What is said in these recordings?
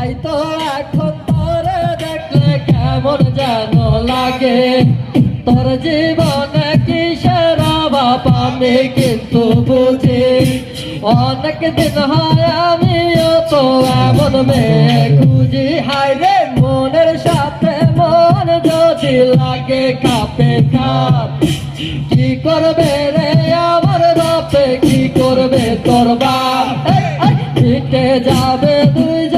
তাই তো এখন তোরে দেখলে কেমন যেন লাগে। তোর জীবনে কিসের অভাব আমি কিন্তু বুঝি। অনেক দিন হয় আমিও তো এমন মেয়ে খুঁজি। হাই রে মনের সাথে মন যদি লাগে কাপে কাপ। কি করবে রে আমার বাপে কি করবে তোর বাপ? এই, যাবে দুইজনের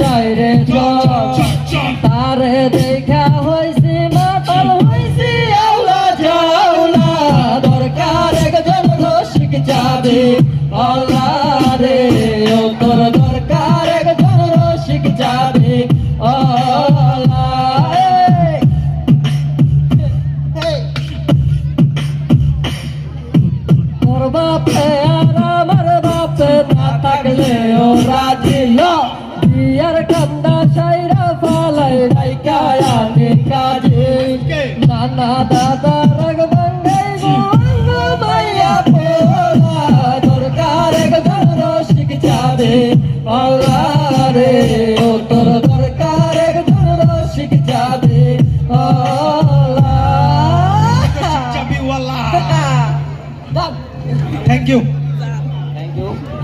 যায় রে তারে দেখা হয়েছে মাতাল হয়েছে আওলা যাওলা। দরকার একজন ঘোষিক যাবে। আল্লাহ বিয়ার কান্দা সাইরা পালাই রাইকা আমি কাজে নানা দাদা রাগ বাঙ্গাই গো মাইয়া পোলা। দরকার এক ধর শিখ যাবে পাওলা রে। ও তোর দরকার এক ধর শিখ যাবে Thank you. Thank you.